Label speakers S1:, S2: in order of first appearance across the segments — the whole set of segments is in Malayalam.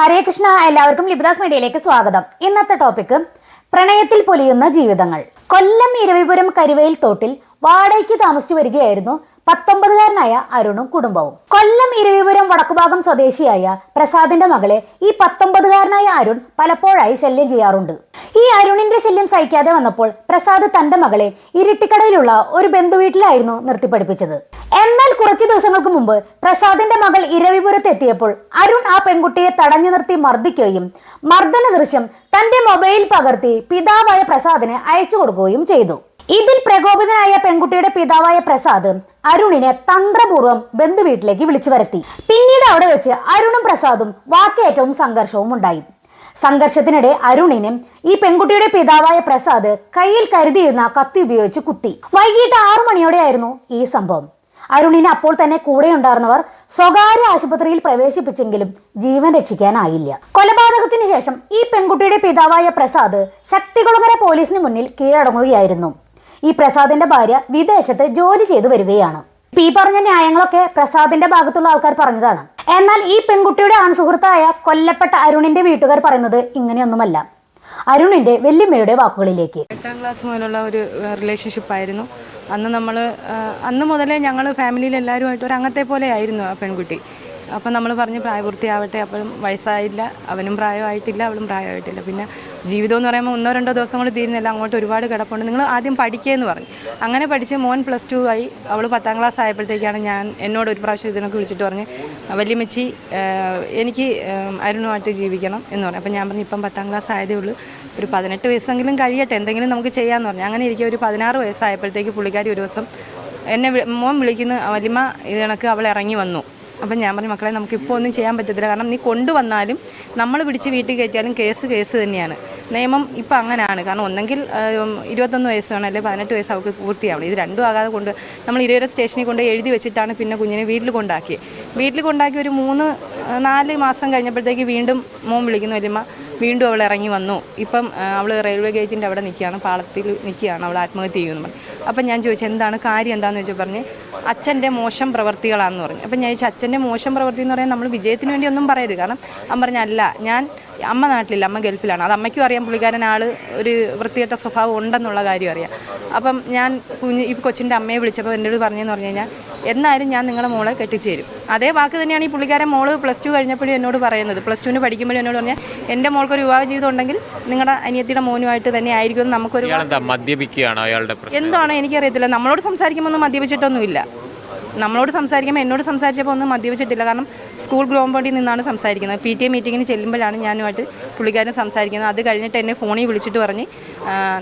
S1: ഹരേ കൃഷ്ണ എല്ലാവർക്കും ലിബിദാസ് മീഡിയയിലേക്ക് സ്വാഗതം. ഇന്നത്തെ ടോപ്പിക് പ്രണയത്തിൽ പൊലിയുന്ന ജീവിതങ്ങൾ. കൊല്ലം ഇരവിപുരം കരുവയിൽ തോട്ടിൽ വാടകയ്ക്ക് താമസിച്ചു വരികയായിരുന്നു പത്തൊമ്പതുകാരനായ അരുണും കുടുംബവും. കൊല്ലം ഇരവിപുരം വടക്കുഭാഗം സ്വദേശിയായ പ്രസാദിന്റെ മകളെ ഈ പത്തൊമ്പതുകാരനായ അരുൺ പലപ്പോഴായി ശല്യം ചെയ്യാറുണ്ട്. ഈ അരുണിന്റെ ശല്യം സഹിക്കാതെ വന്നപ്പോൾ പ്രസാദ് തന്റെ മകളെ ഇരിട്ടിക്കടയിലുള്ള ഒരു ബന്ധുവീട്ടിലായിരുന്നു നിർത്തിപ്പടിപ്പിച്ചത് എന്നാൽ കുറച്ചു ദിവസങ്ങൾക്ക് മുമ്പ് പ്രസാദിന്റെ മകൾ ഇരവിപുരത്ത് എത്തിയപ്പോൾ അരുൺ ആ പെൺകുട്ടിയെ തടഞ്ഞു നിർത്തി മർദ്ദിക്കുകയും മർദ്ദന ദൃശ്യം തന്റെ മൊബൈൽ പകർത്തി പിതാവായ പ്രസാദിനെ അയച്ചു കൊടുക്കുകയും ചെയ്തു. ഇതിൽ പ്രകോപിതനായ പെൺകുട്ടിയുടെ പിതാവായ പ്രസാദ് അരുണിനെ തന്ത്രപൂർവം ബന്ധുവീട്ടിലേക്ക് വിളിച്ചു വരുത്തി. പിന്നീട് അവിടെ വെച്ച് അരുണും പ്രസാദും വാക്കേറ്റവും സംഘർഷവും ഉണ്ടായി. സംഘർഷത്തിനിടെ അരുണിനെ ഈ പെൺകുട്ടിയുടെ പിതാവായ പ്രസാദ് കയ്യിൽ കരുതിയിരുന്ന കത്തി ഉപയോഗിച്ച് കുത്തി. വൈകിട്ട് ആറു മണിയോടെയായിരുന്നു ഈ സംഭവം. അരുണിന് അപ്പോൾ തന്നെ കൂടെ ഉണ്ടായിരുന്നവർ സ്വകാര്യ ആശുപത്രിയിൽ പ്രവേശിപ്പിച്ചെങ്കിലും ജീവൻ രക്ഷിക്കാനായില്ല. കൊലപാതകത്തിന് ശേഷം ഈ പെൺകുട്ടിയുടെ പിതാവായ പ്രസാദ് ശക്തികുളങ്ങര പോലീസിന് മുന്നിൽ കീഴടങ്ങുകയായിരുന്നു. ഈ പ്രസാദിന്റെ ഭാര്യ വിദേശത്ത് ജോലി ചെയ്തു വരികയാണ്. ഈ പറഞ്ഞ ന്യായങ്ങളൊക്കെ പ്രസാദിന്റെ ഭാഗത്തുള്ള ആൾക്കാർ പറഞ്ഞതാണ്. എന്നാൽ ഈ പെൺകുട്ടിയുടെ ആൺസുഹൃത്തായ കൊല്ലപ്പെട്ട അരുണിന്റെ വീട്ടുകാർ പറയുന്നത് ഇങ്ങനെയൊന്നുമല്ല. അരുണിന്റെ വല്യമ്മയുടെ വാക്കുകളിലേക്ക്.
S2: എട്ടാം ക്ലാസ് മുതലുള്ള ഒരു റിലേഷൻഷിപ്പ് ആയിരുന്നു. അന്ന് നമ്മൾ അന്ന് മുതലേ ഞങ്ങൾ ഫാമിലിയിൽ എല്ലാവരുമായിട്ട് ഒരു അംഗത്തെ പോലെ ആയിരുന്നു ആ പെൺകുട്ടി. അപ്പം നമ്മൾ പറഞ്ഞ് പ്രായപൂർത്തിയാവട്ടെ അപ്പം വയസ്സായില്ല അവനും പ്രായമായിട്ടില്ല അവളും പ്രായമായിട്ടില്ല. പിന്നെ ജീവിതം എന്ന് പറയുമ്പോൾ ഒന്നോ രണ്ടോ ദിവസം കൊണ്ട് തീരുന്നില്ല അങ്ങോട്ട് ഒരുപാട് കിടപ്പുണ്ട്. നിങ്ങൾ ആദ്യം പഠിക്കുകയെന്ന് പറഞ്ഞു. അങ്ങനെ പഠിച്ച് മോൻ പ്ലസ് ടു ആയി അവൾ പത്താം ക്ലാസ് ആയപ്പോഴത്തേക്കാണ് ഞാൻ എന്നോട് ഒരു പ്രാവശ്യം ഇതിനൊക്കെ വിളിച്ചിട്ട് പറഞ്ഞ് വല്യമ്മച്ചി എനിക്ക് അരുണുമായിട്ട് ജീവിക്കണം എന്ന് പറഞ്ഞു. അപ്പം ഞാൻ പറഞ്ഞു ഇപ്പം പത്താം ക്ലാസ് ആയതേ ഉള്ളൂ. ഒരു പതിനെട്ട് വയസ്സെങ്കിലും കഴിയട്ടെ എന്തെങ്കിലും നമുക്ക് ചെയ്യാമെന്ന് പറഞ്ഞു. അങ്ങനെ ഇരിക്കുക ഒരു പതിനാറ് വയസ്സായപ്പോഴത്തേക്ക് പുള്ളിക്കാരി ഒരു ദിവസം എന്നെ മോൻ വിളിക്കുന്ന വലിമ ഇത് അവൾ ഇറങ്ങി വന്നു. അപ്പം ഞാൻ പറഞ്ഞു മക്കളെ നമുക്ക് ഇപ്പോൾ ഒന്നും ചെയ്യാൻ പറ്റത്തില്ല. കാരണം നീ കൊണ്ടുവന്നാലും നമ്മൾ പിടിച്ച് വീട്ടിൽ കയറ്റിയാലും കേസ് കേസ് തന്നെയാണ്. നിയമം ഇപ്പം അങ്ങനെയാണ് കാരണം ഒന്നെങ്കിൽ ഇരുപത്തൊന്ന് വയസ്സ് വേണം അല്ലെങ്കിൽ പതിനെട്ട് വയസ്സ് അവൾക്ക് പൂർത്തിയാവണം. ഇത് രണ്ടും ആകാതെ കൊണ്ട് നമ്മൾ ഇരുവരെ സ്റ്റേഷനിൽ കൊണ്ട് എഴുതി വെച്ചിട്ടാണ് പിന്നെ കുഞ്ഞിനെ വീട്ടിൽ കൊണ്ടാക്കിയത് വീട്ടിൽ കൊണ്ടാക്കി ഒരു മൂന്ന് നാല് മാസം കഴിഞ്ഞപ്പോഴത്തേക്ക് വീണ്ടും മോൻ വിളിക്കുന്നു വല്യമ്മ വീണ്ടും അവൾ ഇറങ്ങി വന്നു. ഇപ്പം അവൾ റെയിൽവേ ഗേറ്റിന്റെ അവിടെ നിൽക്കുകയാണ്. പാളത്തിൽ നിൽക്കുകയാണ് അവൾ ആത്മഹത്യ ചെയ്യുമെന്ന് പറഞ്ഞു അപ്പം ഞാൻ ചോദിച്ചു എന്താണ് കാര്യം? എന്താണെന്ന് വെച്ചാൽ പറഞ്ഞ് അച്ഛന്റെ മോശം പ്രവർത്തികളാണെന്ന് പറഞ്ഞു. അപ്പം ഞാൻ ചോദിച്ചു അച്ഛന്റെ മോശം പ്രവൃത്തി എന്ന് പറയാൻ നമ്മൾ വിജയത്തിന് വേണ്ടി ഒന്നും പറയരുത്. കാരണം അവൻ പറഞ്ഞല്ല ഞാൻ അമ്മ നാട്ടിലില്ല അമ്മ ഗൾഫിലാണ്. അത് അമ്മയ്ക്കും അറിയാം പുള്ളിക്കാരൻ ആൾ ഒരു വൃത്തികെട്ട സ്വഭാവം ഉണ്ടെന്നുള്ള കാര്യം അറിയാം. അപ്പം ഞാൻ കുഞ്ഞ് ഈ കൊച്ചിന്റെ അമ്മയെ വിളിച്ചപ്പോൾ എന്റെ എന്നോട് പറഞ്ഞതെന്ന് പറഞ്ഞു കഴിഞ്ഞാൽ എന്നാലും ഞാൻ നിങ്ങളെ മോളെ കെട്ടിച്ചു തരും. അതേ വാക്ക് തന്നെയാണ് ഈ പുള്ളിക്കാരൻ മോൾ പ്ലസ് ടു കഴിഞ്ഞപ്പോഴും എന്നോട് പറയുന്നത്. പ്ലസ് ടുവിന് പഠിക്കുമ്പോഴും എന്നോട് പറഞ്ഞാൽ എന്റെ മോൾക്കൊരു വിവാഹ ജീവിതം ഉണ്ടെങ്കിൽ നിങ്ങളുടെ അനിയത്തിയുടെ മോനുമായിട്ട് തന്നെ ആയിരിക്കും നമുക്കൊരു
S3: മദ്യപിക്കുകയാണോ അയാളുടെ?
S2: എന്താണോ? എനിക്കറിയത്തില്ല. നമ്മളോട് സംസാരിക്കുമ്പോൾ ഒന്നും മദ്യപിച്ചിട്ടൊന്നുമില്ല. നമ്മളോട് സംസാരിക്കുമ്പോൾ എന്നോട് സംസാരിച്ചപ്പോൾ ഒന്നും മദ്യപിച്ചിട്ടില്ല. കാരണം സ്കൂൾ ഗ്രൗണ്ടിൽ നിന്നാണ് സംസാരിക്കുന്നത്. പി ടി എ മീറ്റിങ്ങിന് ചെല്ലുമ്പോഴാണ് ഞാനുമായിട്ട് പുള്ളിക്കാരൻ സംസാരിക്കുന്നത്. അത് കഴിഞ്ഞിട്ട് എന്നെ ഫോണിൽ വിളിച്ചിട്ട് പറഞ്ഞ്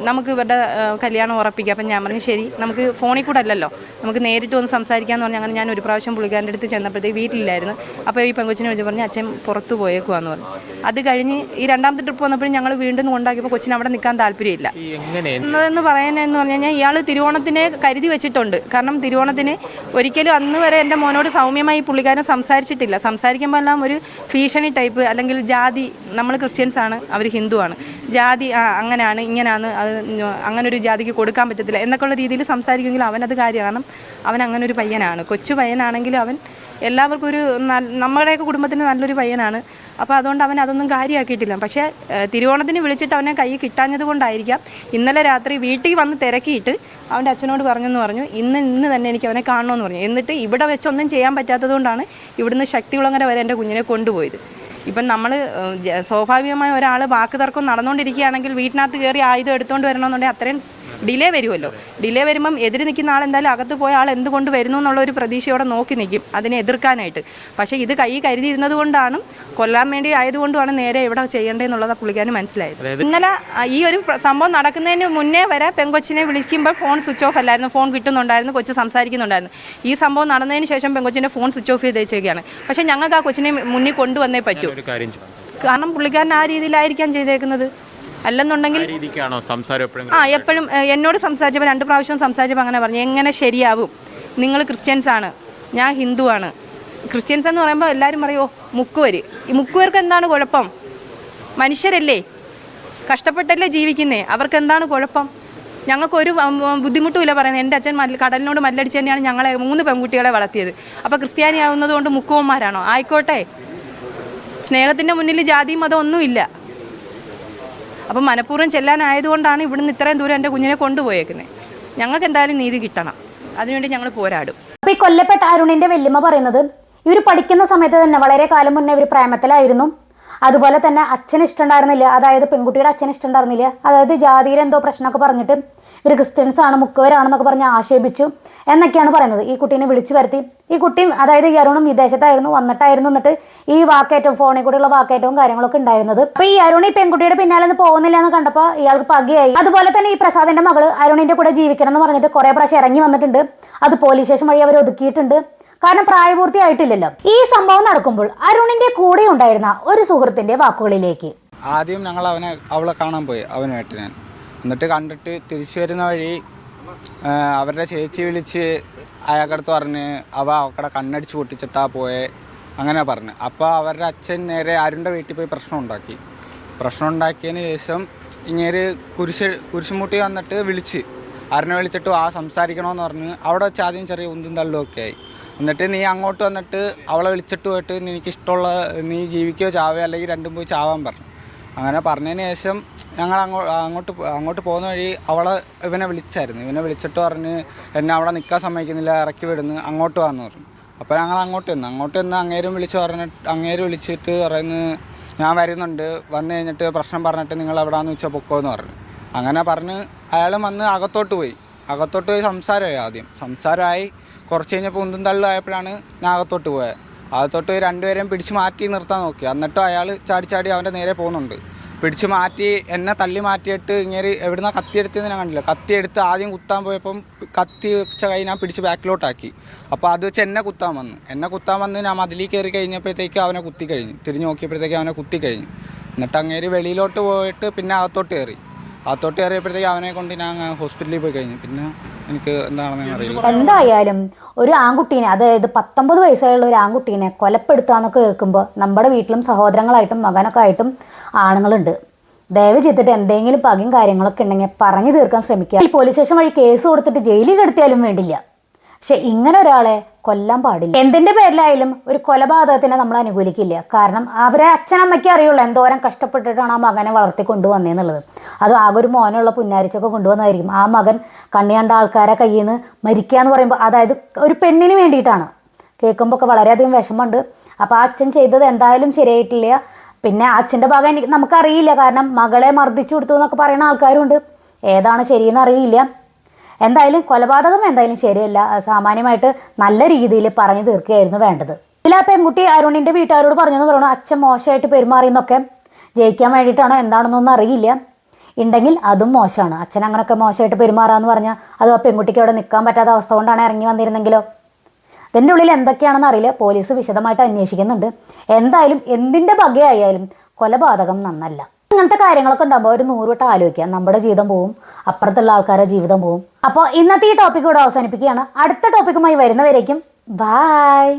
S2: നമുക്ക് ഇവരുടെ കല്യാണം ഉറപ്പിക്കാം. അപ്പം ഞാൻ പറഞ്ഞു ശരി നമുക്ക് ഫോണിൽ കൂടെ അല്ലല്ലോ. നമുക്ക് നേരിട്ട് ഒന്ന് സംസാരിക്കാമെന്ന് പറഞ്ഞ് അങ്ങനെ ഞാൻ ഒരു പ്രാവശ്യം പുള്ളിക്കാരന്റെ അടുത്ത് ചെന്നപ്പോഴത്തേക്ക് വീട്ടിലില്ലായിരുന്നു. അപ്പോൾ ഈ പെങ്കൊച്ചിനെ വിളിച്ച് പറഞ്ഞ് അച്ഛൻ പുറത്ത് പോയേക്കുവാന്ന് പറഞ്ഞു. അത് കഴിഞ്ഞ് ഈ രണ്ടാമത്തെ ട്രിപ്പ് വന്നപ്പോഴും ഞങ്ങൾ വീണ്ടും കൊണ്ടാക്കിയപ്പോൾ കൊച്ചിന് അവിടെ നിൽക്കാൻ താല്പര്യമില്ല. എന്നതെന്ന് പറയാനെന്ന് പറഞ്ഞു കഴിഞ്ഞാൽ ഇയാൾ തിരുവോണത്തിനെ കരുതി വെച്ചിട്ടുണ്ട്. കാരണം തിരുവോണത്തിന് ഒരിക്കലും അന്ന് വരെ എന്റെ മോനോട് സൗമ്യമായി പുള്ളിക്കാരൻ സംസാരിച്ചിട്ടില്ല. സംസാരിക്കുമ്പോൾ എല്ലാം ഒരു ഭീഷണി ടൈപ്പ് അല്ലെങ്കിൽ ജാതി നമ്മൾ ക്രിസ്ത്യൻസ് ആണ് അവർ ഹിന്ദുവാണ്. ജാതി അങ്ങനെയാണ് ഇങ്ങനെയാണ് അത് അങ്ങനെ ഒരു ജാതിക്ക് കൊടുക്കാൻ പറ്റത്തില്ല എന്നൊക്കെയുള്ള രീതിയിൽ സംസാരിക്കുമെങ്കിൽ അവനത് കാര്യം കാരണം അവൻ അങ്ങനെ ഒരു പയ്യനാണ്. കൊച്ചു പയ്യനാണെങ്കിലും അവൻ എല്ലാവർക്കും ഒരു നമ്മുടെയൊക്കെ കുടുംബത്തിന് നല്ലൊരു പയ്യനാണ്. അപ്പോൾ അതുകൊണ്ട് അവൻ അതൊന്നും കാര്യമാക്കിയിട്ടില്ല പക്ഷേ തിരുവോണത്തിന് വിളിച്ചിട്ട് അവനെ കൈ കിട്ടാഞ്ഞത് കൊണ്ടായിരിക്കാം. ഇന്നലെ രാത്രി വീട്ടിൽ വന്ന് തിരക്കിയിട്ട് അവന്റെ അച്ഛനോട് പറഞ്ഞെന്ന് പറഞ്ഞു ഇന്ന് ഇന്ന് തന്നെ എനിക്ക് അവനെ കാണണമെന്ന് പറഞ്ഞു. എന്നിട്ട് ഇവിടെ വെച്ചൊന്നും ചെയ്യാൻ പറ്റാത്തത് കൊണ്ടാണ് ഇവിടുന്ന് ശക്തികുളങ്ങര വരെ എന്റെ കുഞ്ഞിനെ കൊണ്ടുപോയത്. ഇപ്പം നമ്മൾ സ്വാഭാവികമായ ഒരാൾ വാക്ക് തർക്കം നടന്നുകൊണ്ടിരിക്കുകയാണെങ്കിൽ വീട്ടിനകത്ത് കയറി ആയുധം എടുത്തുകൊണ്ട് വരണമെന്നുണ്ടെങ്കിൽ അത്രയും ഡിലേ വരുമല്ലോ. ഡിലേ വരുമ്പം എതിര് നിൽക്കുന്ന ആൾ എന്തായാലും അകത്ത് പോയ ആൾ എന്തുകൊണ്ട് വരുന്നു എന്നുള്ള ഒരു പ്രതീക്ഷയോടെ നോക്കി നിൽക്കും. അതിനെ എതിർക്കാനായിട്ട്. പക്ഷേ ഇത് കൈ കരുതിയിരുന്നത് കൊണ്ടാണ് കൊല്ലാൻ വേണ്ടി ആയതുകൊണ്ടുമാണ് നേരെ എവിടെ ചെയ്യേണ്ടതെന്നുള്ളത് പുള്ളിക്കാരന് മനസ്സിലായത്. ഇന്നലെ ഈ ഒരു സംഭവം നടക്കുന്നതിന് മുന്നേ വരെ പെങ്കൊച്ചിനെ വിളിക്കുമ്പോൾ ഫോൺ സ്വിച്ച് ഓഫ് അല്ലായിരുന്നു. ഫോൺ കിട്ടുന്നുണ്ടായിരുന്നു കൊച്ചു സംസാരിക്കുന്നുണ്ടായിരുന്നു. ഈ സംഭവം നടന്നതിന് ശേഷം പെങ്കൊച്ചിന്റെ ഫോൺ സ്വിച്ച് ഓഫ് ചെയ്ത് വെച്ചേക്കാണ് പക്ഷേ ഞങ്ങൾക്ക് ആ കൊച്ചിനെ മുന്നിൽ കൊണ്ടുവന്നേ പറ്റൂ. കാരണം പുള്ളിക്കാരൻ ആ രീതിയിലായിരിക്കാം ചെയ്തേക്കുന്നത്. അല്ലെന്നുണ്ടെങ്കിൽ
S3: ആ എപ്പോഴും
S2: എന്നോട് സംസാരിച്ചപ്പോൾ രണ്ട് പ്രാവശ്യം സംസാരിച്ചപ്പോൾ അങ്ങനെ പറഞ്ഞു എങ്ങനെ ശരിയാവും? നിങ്ങൾ ക്രിസ്ത്യൻസ് ആണ് ഞാൻ ഹിന്ദുവാണ്. ക്രിസ്ത്യൻസ് എന്ന് പറയുമ്പോൾ എല്ലാവരും പറയോ മുക്കുവര്. ഈ മുക്കുവർക്ക് എന്താണ് കുഴപ്പം? മനുഷ്യരല്ലേ? കഷ്ടപ്പെട്ടല്ലേ ജീവിക്കുന്നേ? അവർക്ക് എന്താണ് കുഴപ്പം ഞങ്ങൾക്കൊരു ഉം, ഉം, ബുദ്ധിമുട്ടുമില്ല പറയുന്നത്. എന്റെ അച്ഛൻ മല്ല കടലിനോട് മല്ലടിച്ച് തന്നെയാണ് ഞങ്ങളെ മൂന്ന് പെൺകുട്ടികളെ വളർത്തിയത്. അപ്പോൾ ക്രിസ്ത്യാനി ആവുന്നത് കൊണ്ട് മുക്കുവന്മാരാണോ? ആയിക്കോട്ടെ. സ്നേഹത്തിന്റെ മുന്നിൽ ജാതിയും മതം ഒന്നുമില്ല. അപ്പം മനഃപൂർവം ചെല്ലാനായതുകൊണ്ടാണ് ഇവിടുന്ന് ഇത്രയും ദൂരം എന്റെ കുഞ്ഞിനെ കൊണ്ടുപോയേക്കുന്നത് ഞങ്ങൾക്ക് എന്തായാലും നീതി കിട്ടണം. അതിനുവേണ്ടി ഞങ്ങൾ പോരാടും.
S1: അപ്പൊ ഈ കൊല്ലപ്പെട്ട അരുണിന്റെ വല്യമ്മ പറയുന്നത് ഇവർ പഠിക്കുന്ന സമയത്ത് തന്നെ വളരെ കാലം മുന്നേ ഇവർ പ്രേമത്തിലായിരുന്നു. അതുപോലെ തന്നെ അച്ഛന് ഇഷ്ടമുണ്ടായിരുന്നില്ല. അതായത് പെൺകുട്ടിയുടെ അച്ഛന് ഇഷ്ടമുണ്ടായിരുന്നില്ല. അതായത് ജാതിയിൽ എന്തോ പ്രശ്നമൊക്കെ പറഞ്ഞിട്ട് ഇവർ ക്രിസ്ത്യൻസ് ആണ് മുക്കുവരാണെന്നൊക്കെ പറഞ്ഞ് ആക്ഷേപിച്ചു. എന്നൊക്കെയാണ് പറയുന്നത്. ഈ കുട്ടീനെ വിളിച്ചു വരുത്തി. ഈ കുട്ടി അതായത് ഈ അരുണും വിദേശത്തായിരുന്നു വന്നിട്ടായിരുന്നു എന്നിട്ട് ഈ വാക്കേറ്റവും ഫോണിൽ കൂടെയുള്ള വാക്കേറ്റവും കാര്യങ്ങളൊക്കെ ഉണ്ടായിരുന്നത്. അപ്പൊ ഈ അരുൺ ഈ പെൺകുട്ടിയുടെ പിന്നാലെ നിന്ന് പോകുന്നില്ല എന്ന് കണ്ടപ്പോൾ ഇയാൾക്ക് പകയായി. അതുപോലെ തന്നെ ഈ പ്രസാദിന്റെ മകൾ അരുണിന്റെ കൂടെ ജീവിക്കണം എന്ന് പറഞ്ഞിട്ട് കുറെ പ്രാവശ്യം ഇറങ്ങി വന്നിട്ടുണ്ട്. അത് പോലീസ് സ്റ്റേഷൻ വഴി അവർ ഒതുക്കിയിട്ടുണ്ട്. കാരണം പ്രായപൂർത്തിയായിട്ടില്ലല്ലോ. ഈ സംഭവം നടക്കുമ്പോൾ അരുണിന്റെ കൂടെ ഉണ്ടായിരുന്ന ഒരു സുഹൃത്തിന്റെ വാക്കുകളിലേക്ക്.
S4: ആദ്യം ഞങ്ങൾ അവനെ അവളെ കാണാൻ പോയി അവനായിട്ട് ഞാൻ എന്നിട്ട് കണ്ടിട്ട് തിരിച്ചു വരുന്ന വഴി അവരുടെ ചേച്ചി വിളിച്ച് അയാൾക്കടുത്ത് പറഞ്ഞ് അവ അവക്കടെ കണ്ണടിച്ച് പൊട്ടിച്ചിട്ടാ പോയെ അങ്ങനെ പറഞ്ഞു. അപ്പോൾ അവരുടെ അച്ഛൻ നേരെ അരുണിന്റെ വീട്ടിൽ പോയി പ്രശ്നം ഉണ്ടാക്കി. പ്രശ്നം ഉണ്ടാക്കിയതിന് ശേഷം ഇങ്ങനെ കുരിശ് കുരിശുമുട്ടി വന്നിട്ട് വിളിച്ച് അരുണെ വിളിച്ചിട്ട് ആ സംസാരിക്കണമെന്ന് പറഞ്ഞ് അവിടെ വെച്ച് ആദ്യം ചെറിയ ഉന്തും തള്ളും ഒക്കെ ആയി. എന്നിട്ട് നീ അങ്ങോട്ട് വന്നിട്ട് അവളെ വിളിച്ചിട്ട് പോയിട്ട് നിനക്ക് ഇഷ്ടമുള്ള നീ ജീവിക്കുകയോ ചാവുകയോ അല്ലെങ്കിൽ രണ്ടും പോയി ചാവാൻ പറഞ്ഞു. അങ്ങനെ പറഞ്ഞതിന് ശേഷം ഞങ്ങൾ അങ്ങോ അങ്ങോട്ട് അങ്ങോട്ട് പോകുന്ന വഴി അവളെ ഇവനെ വിളിച്ചായിരുന്നു. ഇവനെ വിളിച്ചിട്ട് പറഞ്ഞ് എന്നെ അവിടെ നിൽക്കാൻ സമ്മതിക്കുന്നില്ല ഇറക്കി വിടുന്നു അങ്ങോട്ട് വന്നു പറഞ്ഞു. അപ്പോൾ ഞങ്ങൾ അങ്ങോട്ട് നിന്ന് അങ്ങോട്ട് നിന്ന് അങ്ങേരും വിളിച്ച് പറഞ്ഞിട്ട് അങ്ങേര് വിളിച്ചിട്ട് പറയുന്നു ഞാൻ വരുന്നുണ്ട്. വന്നു കഴിഞ്ഞിട്ട് പ്രശ്നം പറഞ്ഞിട്ട് നിങ്ങൾ എവിടെയാണെന്ന് വെച്ചാൽ പൊക്കോന്ന് പറഞ്ഞു. അങ്ങനെ പറഞ്ഞ് അയാൾ വന്ന് അകത്തോട്ട് പോയി. അകത്തോട്ട് പോയി സംസാരമായി ആദ്യം. സംസാരമായി കുറച്ച് കഴിഞ്ഞപ്പോൾ ഉന്തും തള്ളുമായപ്പോഴാണ് നാഗത്തോട്ട് പോയത് അകത്തോട്ട് രണ്ടുപേരെയും പിടിച്ച് മാറ്റി നിർത്താൻ നോക്കി. എന്നിട്ടും അയാൾ ചാടി ചാടി അവന്റെ നേരെ പോകുന്നുണ്ട്. പിടിച്ച് മാറ്റി എന്നെ തള്ളി മാറ്റിയിട്ട് ഇങ്ങനെ എവിടുന്ന കത്തി എടുത്തതെന്ന് ഞാൻ കണ്ടില്ല. കത്തി എടുത്ത് ആദ്യം കുത്താൻ പോയപ്പം കത്തി വെച്ച കൈ ഞാൻ പിടിച്ച് ബാക്കിലോട്ടാക്കി. അപ്പോൾ അത് വെച്ച് എന്നെ കുത്താൻ വന്നു. എന്നെ കുത്താൻ വന്ന് ഞാൻ മതിലിൽ കയറി കഴിഞ്ഞപ്പോഴത്തേക്ക് അവനെ കുത്തി കഴിഞ്ഞു. തിരിഞ്ഞ് നോക്കിയപ്പോഴത്തേക്ക് അവനെ കുത്തി കഴിഞ്ഞു. എന്നിട്ട് അങ്ങേര് വെളിയിലോട്ട് പോയിട്ട് പിന്നെ അകത്തോട്ട് കയറി. അകത്തോട്ട് കയറിയപ്പോഴത്തേക്ക് അവനെ കൊണ്ട് ഞാൻ ഹോസ്പിറ്റലിൽ പോയി കഴിഞ്ഞു. പിന്നെ എനിക്ക് എന്താണെന്ന് അറിയില്ല.
S1: എന്തായാലും ഒരു ആൺകുട്ടീനെ അതായത് പത്തൊമ്പത് വയസ്സായുള്ള ഒരു ആൺകുട്ടീനെ കൊലപ്പെടുത്താന്നൊക്കെ കേൾക്കുമ്പോൾ നമ്മുടെ വീട്ടിലും സഹോദരങ്ങളായിട്ടും മകനൊക്കെ ആയിട്ടും ആണുങ്ങളുണ്ട്. ദയവ് ചെയ്തിട്ട് എന്തെങ്കിലും പകയും കാര്യങ്ങളൊക്കെ ഉണ്ടെങ്കിൽ പറഞ്ഞു തീർക്കാൻ ശ്രമിക്കുക. ഈ പോലീസ് സ്റ്റേഷൻ വഴി കേസ് കൊടുത്തിട്ട് ജയിലിൽ കിടത്തിയാലും വേണ്ടില്ല. പക്ഷെ ഇങ്ങനെ ഒരാളെ കൊല്ലാൻ പാടില്ല. എന്തിന്റെ പേരിലായാലും ഒരു കൊലപാതകത്തിനെ നമ്മൾ അനുകൂലിക്കില്ല. കാരണം അവരെ അച്ഛനമ്മയ്ക്ക് അറിയുള്ളൂ എന്തോരം കഷ്ടപ്പെട്ടിട്ടാണ് ആ മകനെ വളർത്തി കൊണ്ടുവന്നേന്നുള്ളത്. അത് ആകെ ഒരു മോനുള്ള പുന്നാരിച്ചൊക്കെ കൊണ്ടുവന്നതായിരിക്കും. ആ മകൻ കണ്ണി കണ്ട ആൾക്കാരെ കയ്യിൽ നിന്ന് മരിക്കുക എന്ന് പറയുമ്പോൾ അതായത് ഒരു പെണ്ണിന് വേണ്ടിയിട്ടാണ്. കേൾക്കുമ്പോൾ ഒക്കെ വളരെയധികം വിഷമമുണ്ട്. അപ്പോൾ ആ അച്ഛൻ ചെയ്തത് എന്തായാലും ശരിയായിട്ടില്ല. പിന്നെ അച്ഛന്റെ ഭാഗം എനിക്ക് നമുക്കറിയില്ല. കാരണം മകളെ മർദ്ദിച്ചു കൊടുത്തു എന്നൊക്കെ പറയുന്ന ആൾക്കാരുണ്ട്. ഏതാണ് ശരിയെന്ന് അറിയില്ല. എന്തായാലും കൊലപാതകം എന്തായാലും ശരിയല്ല. സാമാന്യമായിട്ട് നല്ല രീതിയിൽ പറഞ്ഞു തീർക്കുകയായിരുന്നു വേണ്ടത്. ഇതിൽ ആ പെൺകുട്ടി അരുണിന്റെ വീട്ടുകാരോട് പറഞ്ഞെന്ന് പറയണു. അച്ഛൻ മോശമായിട്ട് പെരുമാറിയെന്നൊക്കെ ജയിക്കാൻ വേണ്ടിയിട്ടാണോ എന്താണെന്നൊന്നും അറിയില്ല. ഉണ്ടെങ്കിൽ അതും മോശമാണ്. അച്ഛൻ അങ്ങനെയൊക്കെ മോശമായിട്ട് പെരുമാറാന്ന് പറഞ്ഞാൽ അത് ആ പെൺകുട്ടിക്ക് അവിടെ നിൽക്കാൻ പറ്റാത്ത അവസ്ഥ കൊണ്ടാണ് ഇറങ്ങി വന്നിരുന്നെങ്കിലോ? ഇതിന്റെ ഉള്ളിൽ എന്തൊക്കെയാണെന്ന് അറിയില്ല. പോലീസ് വിശദമായിട്ട് അന്വേഷിക്കുന്നുണ്ട്. എന്തായാലും എന്തിന്റെ ബഗയായാലും കൊലപാതകം നന്നല്ല. ഇങ്ങനത്തെ കാര്യങ്ങളൊക്കെ ഉണ്ടാകുമ്പോൾ ഒരു നൂറ് വട്ടം ആലോചിക്കുക. നമ്മുടെ ജീവിതം പോവും അപ്പുറത്തുള്ള ആൾക്കാരുടെ ജീവിതം പോവും. അപ്പോൾ ഇന്നത്തെ ഈ ടോപ്പിക് കൂടെ അവസാനിപ്പിക്കുകയാണ്. അടുത്ത ടോപ്പിക്കുമായി വരുന്നവരേക്കും ബായ്